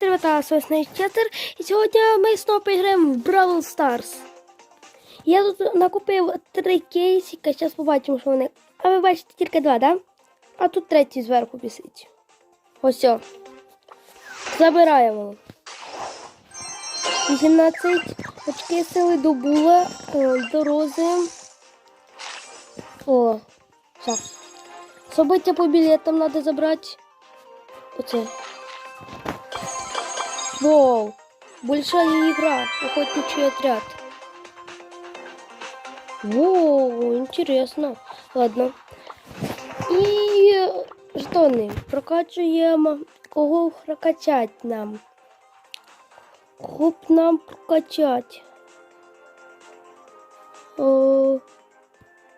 Ребята, с вами і сьогодні ми знову поіграємо в Brawl Stars. Я тут накупив три кейсика, зараз побачимо, що вони. А ви бачите тільки два, да? А тут третій зверху висить. Ось. Забираємо. 18 очки сили до була, е, до рози. О, все. События по білетам треба забрати. Оце. Вау, большая игра, охотничий отряд. Воу, интересно. Ладно. І жетони. Прокачуємо. Кого прокачать нам? Б нам прокачать? О,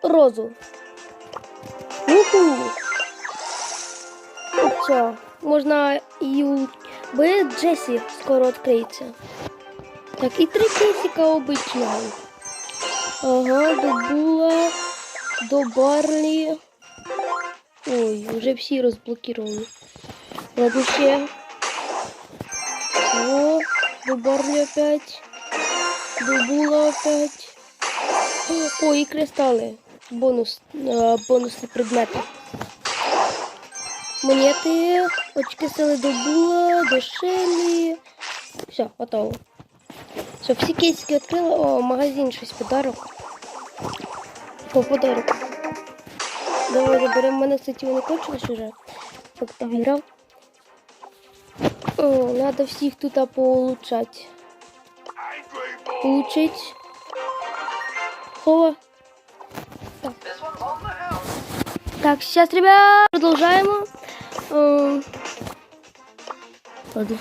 розу. Уху. Оце. Можна і у Б Джесі скоро відкриється. Так, і три кейсика обичного. Ага, до Була, до Барлі. Ой, вже всі розблоковані. Ладно ще. О, до Барлі опять. До Була опять. О, і кристали. Бонус, а, бонусні предмети. Монети, очки сили до була, до шелі. Все, готово. Все, всі кейсики відкрили. О, магазин щось подарок. О, подарок. Давай заберемо. Мене, кстати, вони кончились уже. Як там грав. О, надо всіх тут поулучшать. Улучшить. Хова. Так, сейчас, ребят, продолжаем. Ладно.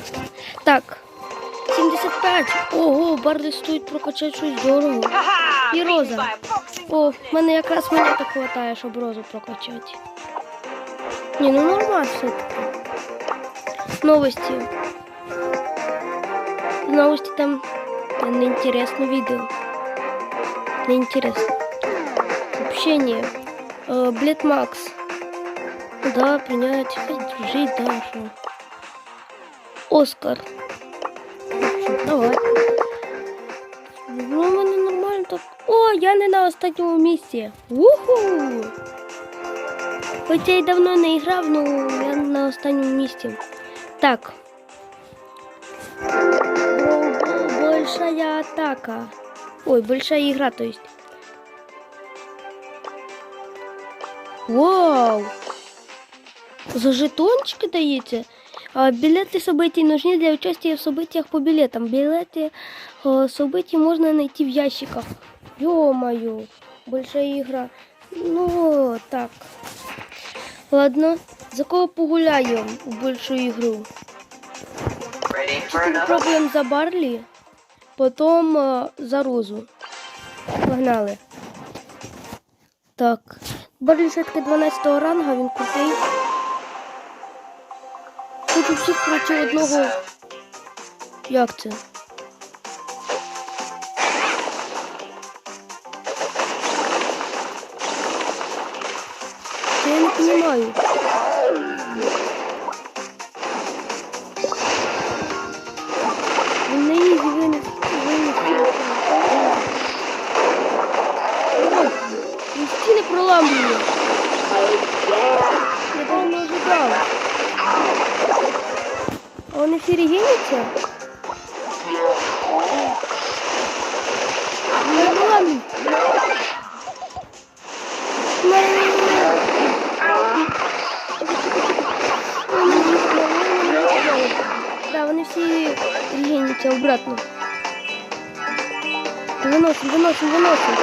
Так. 75. Ого, Барлі стоїть прокачати щось дорого. І роза. О, в мене якраз мене так хватає, щоб розу прокачати. Ні, ну нормально все-таки. Новості. Новості там неинтересно видео. Неинтересно. Общение. Э, Блед Макс. Да, принять, жить, да, что. Оскар. Давай. Ну, у мене нормально так. О, я не на останньому місці. Уху! Хоча я й давно не грав, ну я на останньому місці. Так. Бро- бо- Большая атака. Ой, большая игра, то есть. Вау! За жетончики даете? А, билеты событий нужны для участия в событиях по билетам. Билеты э, событий можно найти в ящиках. Ё-моё, большая игра. Ну, так. Ладно, за кого погуляем в большую игру? Ready for another? Попробуем за Барлі, потом э, за Розу. Погнали. Так. Барлі все-таки 12 ранга, він крутий. Хочу всіх проти одного. Як? Це я не розумію. Регіняться? Не проламлюють. Да, вони всі регіняться обратно. Виносим, виносим, виносим.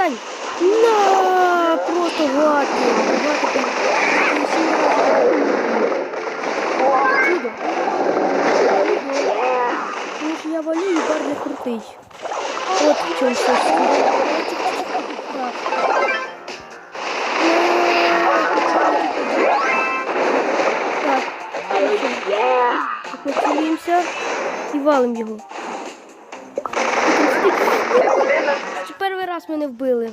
стань. На, просто гладкий. Гладкий. Отсюда. Потому что я валю и парня крутый. Вот в чем сейчас. Так. поселимся и валим его. Перший раз мене вбили.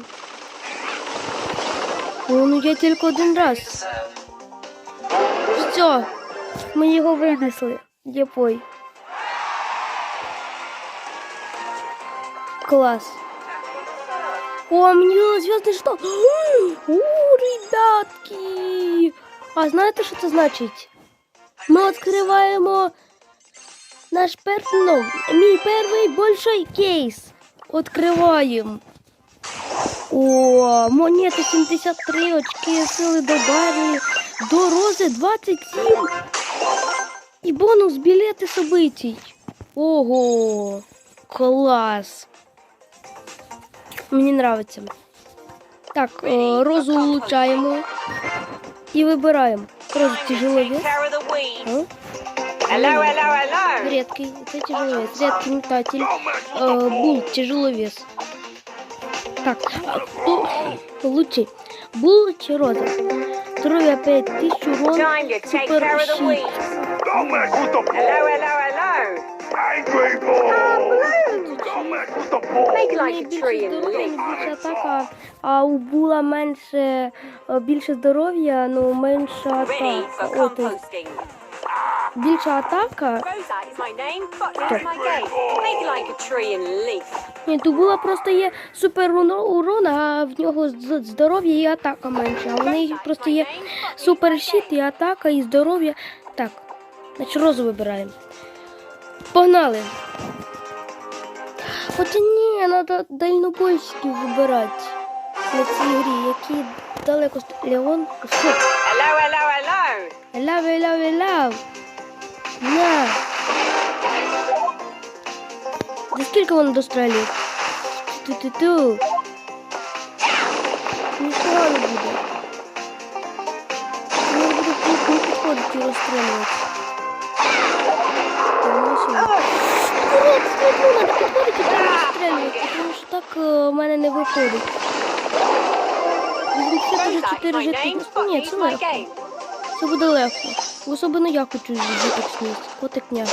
О, ну я тільки один раз. Все, ми його винесли. Дєпой. Клас. О, мені зв'язний штат. О, ребятки. А знаєте, що це значить? Ми відкриваємо наш перший, ну, мій перший большой кейс. Відкриваємо. О, монети 73, очки сили до рози 27. І бонус білети событий. Ого, клас. Мені нравиться. Так, е, розу улучшаємо і вибираємо. Розу тяжеловес. Hello, hello, hello. Редкий, это тяжеловес. Редкий метатель. Э, бул, тяжеловес. Так, кто лучше? Бул чи роза? Здоровье опять тысячу урон. Супер щит. А у була менше э, більше здоров'я, ну менша атака більша атака. Rosa is my name, but here's my game. Make like a tree and leaf. Ні, то була просто є супер урон, а в нього здоров'я і атака менше. А в неї просто є супер щит і атака, і здоров'я. Так, значить розу вибираємо. Погнали. Хоча ні, треба дальнобойщиків вибирати на цій грі, які далеко Леон. Все. Hello, hello, hello. Лав, лав, Бля. За сколько он дострелил? Ту-ту-ту. Не сразу буду. Я буду к не подходить и расстреливать. Нет, ну, надо подходить и потому что так э, у мене не выходит. Візьміть все дуже 4 житки. Ні, це легко. Все будет легко. Особливо я хочу жити сність. Котикня.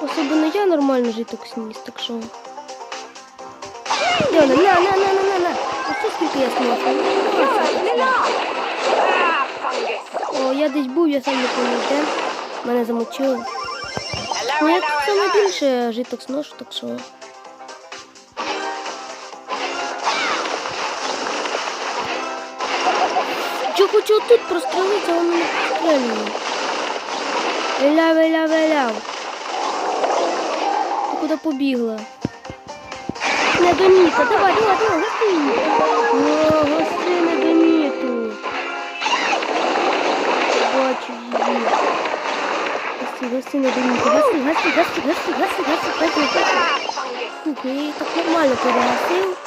Особливо я нормально жити сність, так що. Де вона? На, на, на, на, на, на. Ось скільки я. Ah. О, я десь був, я сам не пам'ятаю, де. Мене замочили. Ну, я тут саме більше житок сношу, так що. Я хочу тут прострелити, а воно не прострелює. Виляв, виляв, виляв. Ти куди побігла? Не до Ніка, давай, давай, давай, гости. О, гости не до Ніту. Бачу її. Гости, гости не до Ніту. Гости, гости, гости, гости, гости, гости, гости, гости. Сука, так нормально перегасив.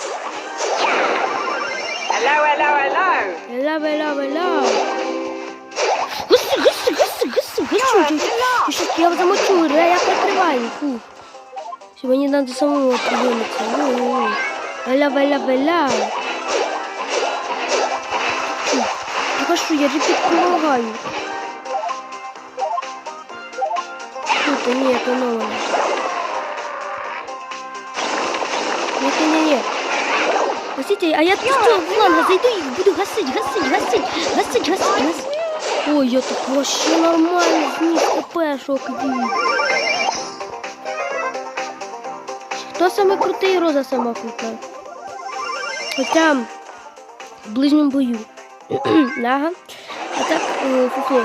Hello, hello, hello. Hello, hello, hello. Гуси, гуси, гуси, гуси, гуси. Я сейчас я замочу, да, я прикрываю. Фу. Сегодня надо самому определиться. Аля, аля, аля. Я хочу, я репит помогаю. Тут нет, оно. Нет, нет, нет. Простите, а я тут что, в ланга зайду и буду гасить, гасить, гасить, гасить, гасить, гасить. Ой, я так вообще нормально зніс КПшок дій. Хто саме крутий, Роза сама крута. Хоча в ближньому бою. ага. А так, е, фуфло.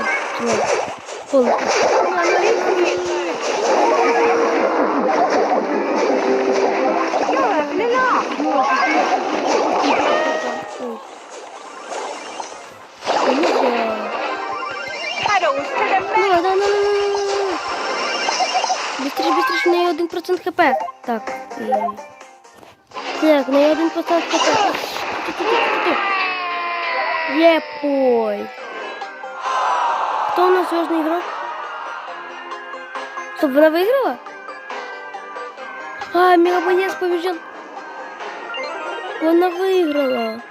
Чувак. да, да, Бістріш, бістріш, в неї один процент хп. Так. Так, на неї один процент хп. Епой. Кто у нас звездний игрок? Чтобы она выиграла? А, Мегабоец побежден. Она выиграла.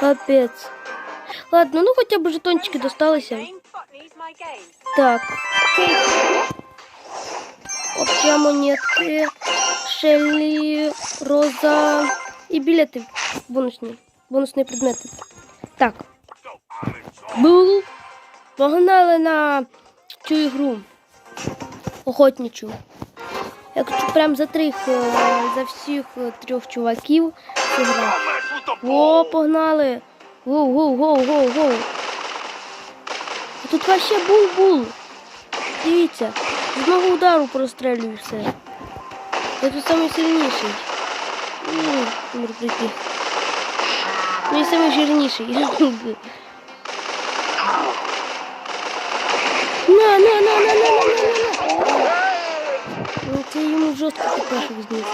Капец. Ладно, ну хотя бы жетончики досталось. Так. Общая монетки, шелли, роза и билеты бонусные, бонусные предметы. Так. Бул. Погнали на цю ігру. Охотничу. Я хочу прям за трих, э, за всіх э, трьох чуваків. О, погнали! Гоу, гоу, гоу, гоу. А Тут вообще бул-бул. Дивіться, з одного удару прострелюю все. Я тут самий сильніший. М, мертвяки. Ну і самий жирніший. На, на, на, на, на, на, на, на. Ну, це йому жорстко перших зніс.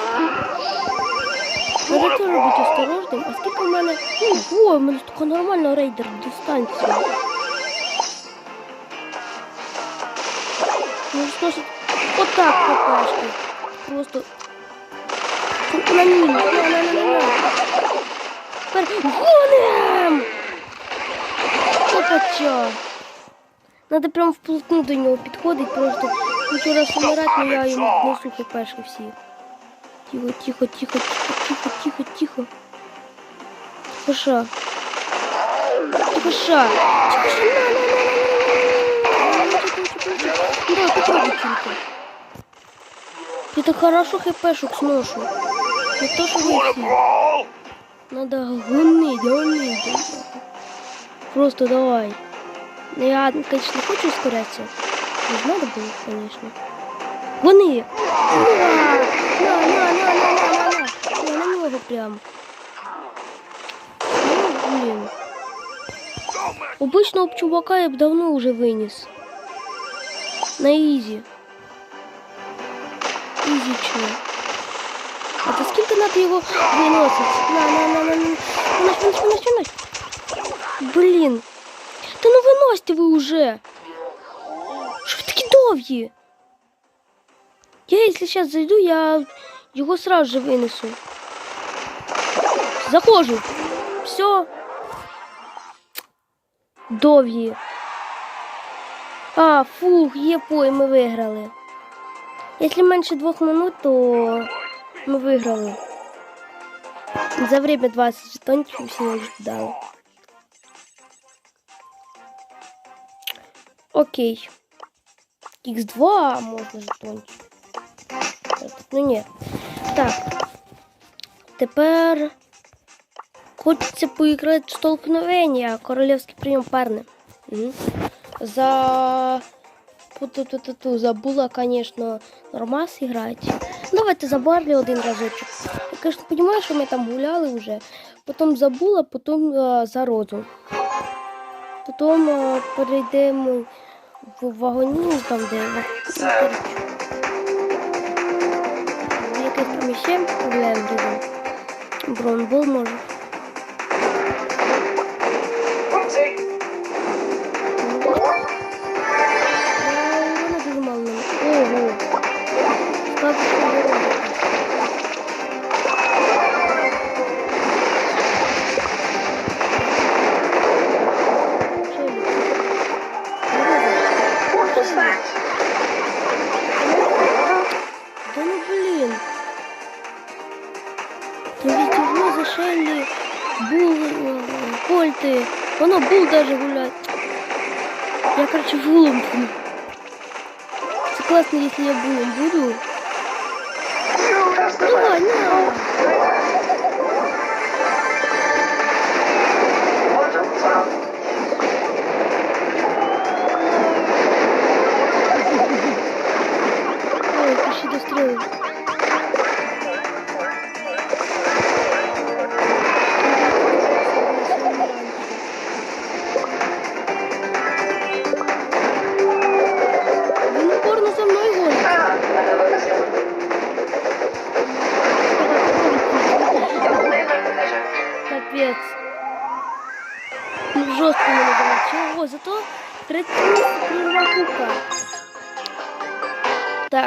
Теж бути осторожним. А скільки в мене. Ого, в мене така нормальна рейдер дистанція. Ну що ж, отак попашки. Просто. На мінус, на, на, на, на, на. Тепер гоним! Опача. Надо прям вплотну до нього підходить, просто хочу раз умирати, но я йому несу хпшки всі. Тихо, тихо, тихо, тихо, тихо, тихо, тихо. Тихо, ша. Тихо, ша. Тихо, ша, на, на, на, на, на, на, на, на. Ну, давай, попробуй тільки. Я хорошо хпшок сношу. Не то, всі. brawl? Надо гонить, гонить. Просто давай. Ну, Я, конечно, хочу ускоряться. Не надо было, конечно. Вони. А на, на, на, на, на, на, на. на нього прямо. Ну, блін. Обычного чувака я бы давно уже вынес. На изи. Изи чё? А то сколько надо его выносить? На, на, на, на, на. Вынось, вынось, вынось, вынось. Блин. Да ну выносьте вы уже. Что вы такие довгие? Я, якщо зараз зайду, я його сразу же винесу. Заходжу. Все. Довгі. А, фух, є пой, ми виграли. Якщо менше двох минут, то ми виграли. За время 20 жетончиків всього лиш дали. Окей. Х2 можна жетончик. Ну ні. Так. Тепер хочеться поіграти в столкновення. Королівський прийом парни. За... Ту-ту-ту-ту, забула, конечно, нормас играть. Давайте за Барлі один разочок. Я, конечно, понимаю, що ми там гуляли вже. Потім забула, потім е, за Розу. Потім е, перейдемо в вагоні, там де. 77 Глендером. Бронбол может. Конечно, если я буду, буду. Давай, не надо. Можем сам.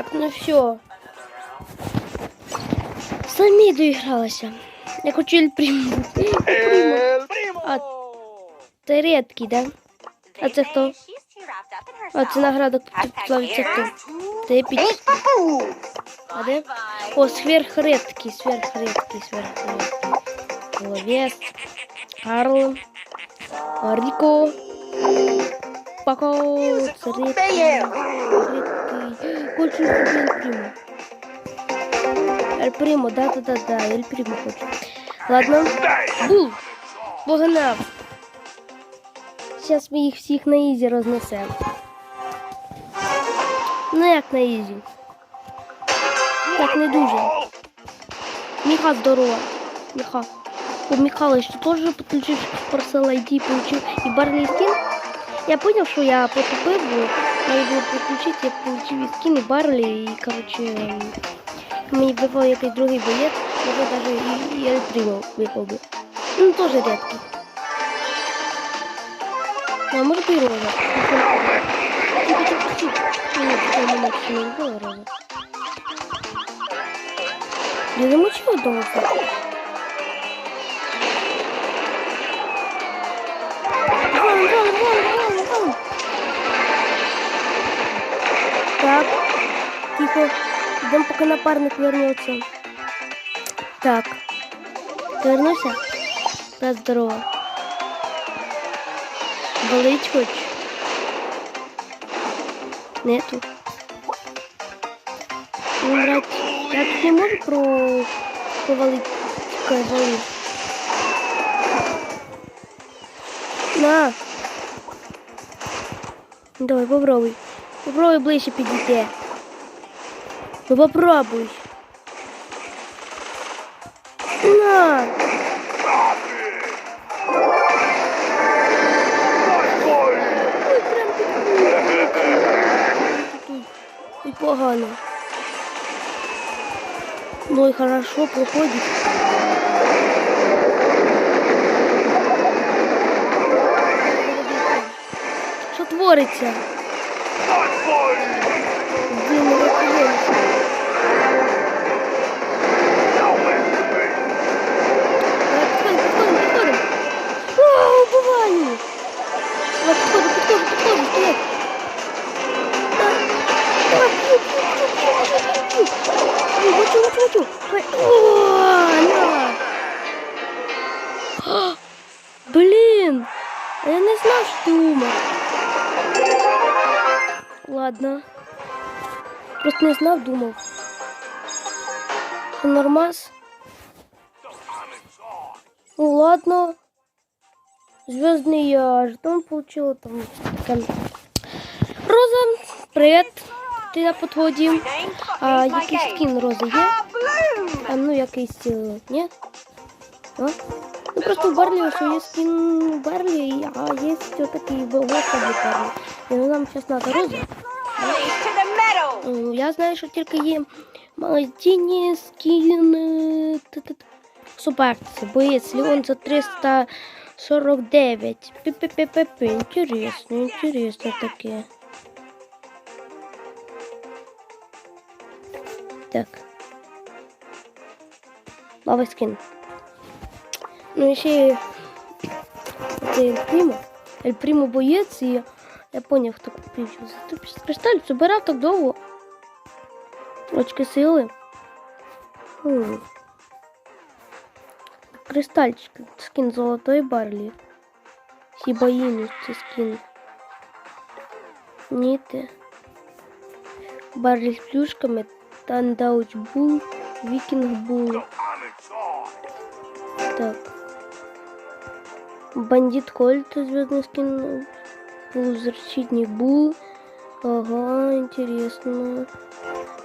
Так, ну все. Самі доігралася. Я хочу Ель Приму. А, Це рідкий, да? А це хто? А це награда славиться хто? Це епічний. А де? О, сверхредкий, сверхредкий, сверхредкий. Ловец. Карл. Рико. Пако. Це редкий. Хочу собі Ель Примо. Ель Примо, да-да-да-да, Ель Примо хочу. Ладно. Бул. Погнав. Зараз ми їх всіх на ізі рознесемо. Ну як на ізі? Так не дуже. Міха здорова. Міха. У Михалыч ты тоже подключил Parcel ID, получил и Барли? Я понял, что я потупил, надо было подключить, я получил и скин, и Барли, и, короче, ем, мені випав якийсь другий боєць, може даже і, і Ельпримо випав би. Ну, тоже рядкий. А может и Роза. Еще не. Я замучила дома фото. Ждем, пока напарник вернется. Так. Ты вернулся? Да, здорово. Болить хочешь? Нету. Ну, брат, я тут не можу про... повалити кайфові. На. Давай, попробуй. Попробуй ближче підійти. Ну попробуй. На. Ой, погано. Ну и хорошо проходит. Що твориться? Блін, ну рахуємося. Давай, Підходимо, підходимо, підходимо. О, убиваю. Давай, підходимо, підходимо, підходимо, стоять. Давай, б'ю, б'ю, б'ю, б'ю, б'ю, б'ю. Ой, мочу, мочу, мочу. Давай. О, на. А, Блін, а я не знав, що ти умер. Ладно. Просто не знав, думав. Що нормас? Ну ладно. Звездный я жетон получила там. Роза, привіт. Ти на подході. А якийсь скін Роза є? А ну якийсь, е, ні? А? Ну просто в Барлі ось є скін в Барлі, а є все-таки Волоса Барлі. І ну нам зараз надо Роза. М, Я знаю, що тільки є магазині скін е, суперці. Боєць Леон за 349. Пі-пі-пі-пі-пі. Інтересно, інтересно таке. Так. Новий скін. Ну ще це Ель Прімо. Ель Прімо боєць і я поняв, хто купив. Ти кристаль збирав так довго. Очки сили. Хм. Кристальчик. Скін золотой їм це скін. Ніти. Барлі з плюшками. Тандауч бул. Вікінг бул. Так. Бандит Кольт, звездный скин. Полузащитник Бул. Ага, интересно.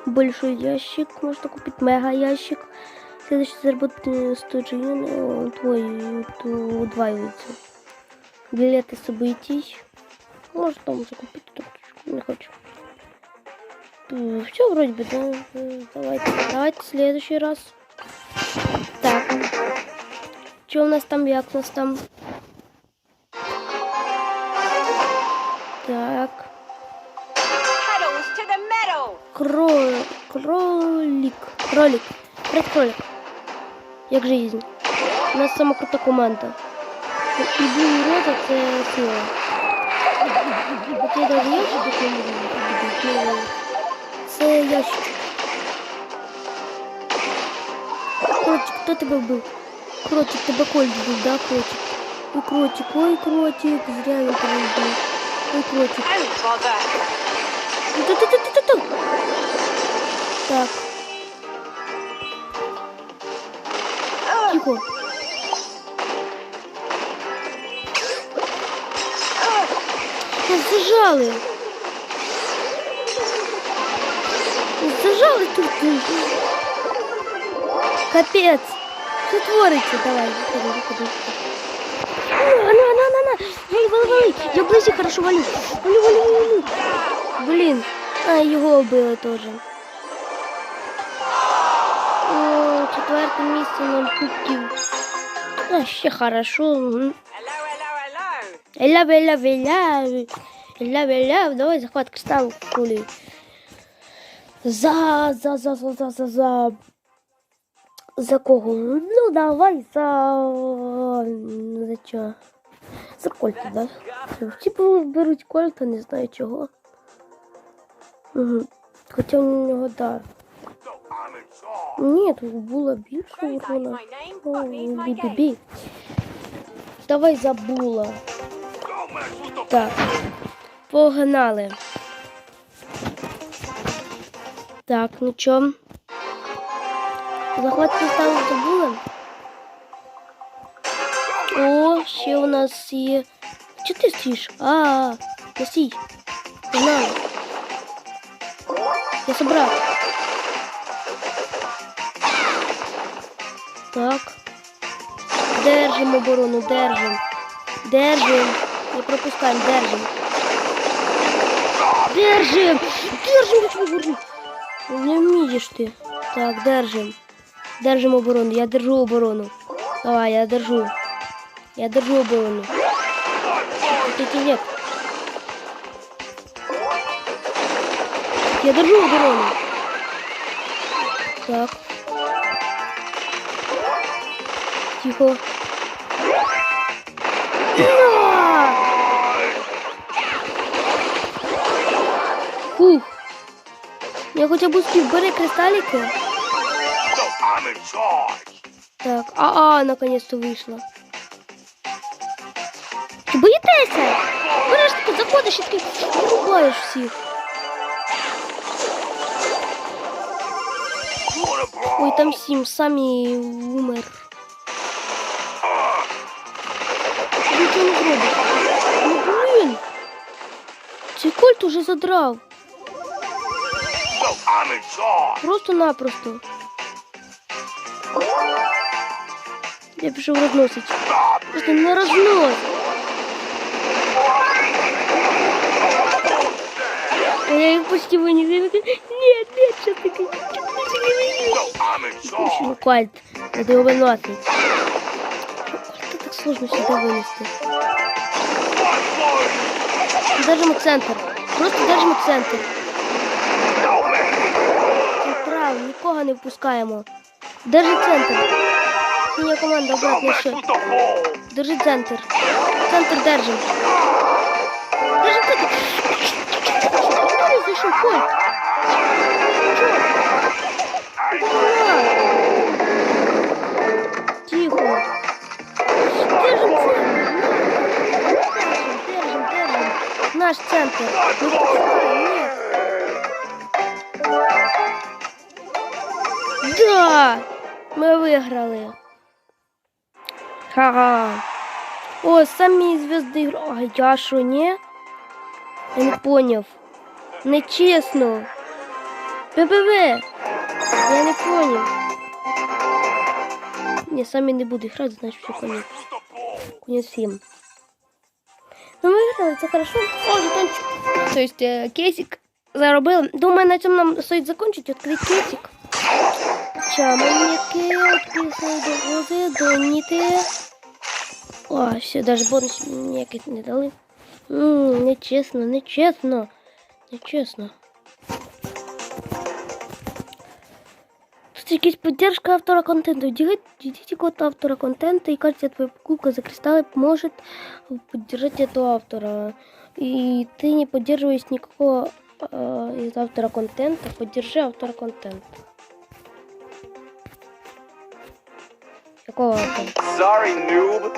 Большой ящик. Можно купить мега ящик. Следующий заработанный 100 джин. О, Твой ут- удваивается. Билеты событий. Может там закупить тут. Не хочу. Все вроде бы, да. Э, Давайте, давайте в следующий раз. Так. Что у нас там, як у нас там? Кролик. Кролик. Привет, кролик. Як жизнь? У нас сама крута команда. І був роза це сила. От я даже ящик такий не буду. Це ящик. Кротик, хто тебе вбив? Кротик, тебе коль вбив, да, кротик? Ой, кротик, ой, кротик, зря я тебе вбив. Ой, кротик. Зажали. Нас зажали тут. Капець. Що твориться? Давай, виходи, виходи. На, на, на, на, на. Вали, вали, вали. Я близько хорошо валю. Валю, валю, валю, валю. Блін. А, його вбили теж. О, четверте місце нам кубків. А, ще хорошо. Мгм. Hello, hello, hello. Еля, еля. Давай захват кристалл кулі. За, за, за, за, за, за, за. За кого? Ну, давай за... За чого? За кольта, да? Всі беруть кольта, не знаю чого. Угу. Хоча у нього дар. Ні, тут було більше урона. О, бі-бі-бі. Давай забула. Так. Погнали. Так, ну чо? Захват кристалу забули? О, ще у нас є. Чого ти стоїш? А, не стій. Погнали. Я собрав. Так. Держим оборону, держим. Держим. Не пропускаем, держим. Держим! Держим, я тебе говорю. Не вмієш ти. Так, держим. Держим оборону. Я держу оборону. Давай, я держу. Я держу оборону. Тільки нет. Я держу оборону. Так. Тихо. Фух. Я хоча б успів. Бери кристаліки. Так, а-а, наконец-то вийшла. Ти боїтеся? Береш таки, заходиш і таки вирубаєш всіх. Ой, там сім, самі умер. Нічого не зробиш. Ну, блін. Цей кольт уже задрав. Просто-напросто. Я пішов розносить. Просто не розносить. А я їх почти виніс. Нет, нет, що таке? Почему кольт? Надо его выносить. Как так сложно сюда вынести? Даже мы центр. Просто даже мы центр. Централ, нікого не впускаємо. Держи центр. Синя команда, обратно ще. Держи центр. Центр держим. Держи центр. Зайшов Кольт? Тихо. Держим центр. Держим, держим, держим. Наш центр. Не впускай, нет. Да! Ми виграли. Ха-ха. О, самі звезди. гра- А я що, ні? Я не поняв. Нечесно. ППВ. Я не поняв. Ні, самі не буду грати, значить все конець. Конець всім. Ну, ми виграли, це хорошо. О, жетончик. Тобто, е, кейсик заробили. Думаю, на цьому нам стоїть закінчити. Відкрити кейсик. Чаманіки, відписали договори, доніти. О, все, даже бонус ніяких не дали. М, Нечесно, нечесно. Нечесно. Тут Це якась підтримка автора контенту. Введите код автора контента, и кажется, твоя покупка за кристаллы поможет поддержать этого автора. И ты не поддерживаешь никакого э, из автора контента, поддержи автора контента. Автора? Sorry, noob.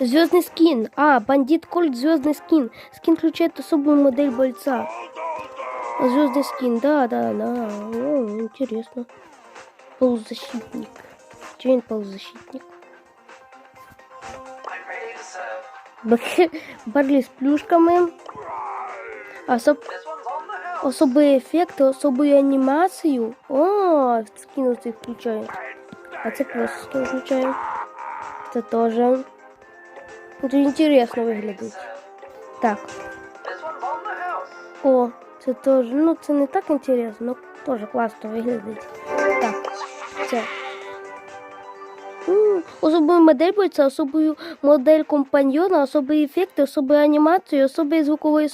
Звездный скин. А, бандит Кольт звездный скин. Скин включает особую модель бойца. Звездный скин, да, да, да. О, интересно. Полузащитник. Че он полузащитник? Барли с плюшками. Особ... Особые эффекты, особую анимацию. О, скину цей включаю. А це просто включаю. Це тоже. Це інтересно виглядить. Так. О, це теж. Ну, це не так інтересно, але теж класно виглядить. Так, це. М, Особую модель бойця, особую модель компаньйона, особі ефекти, особі анімацію, особі звукової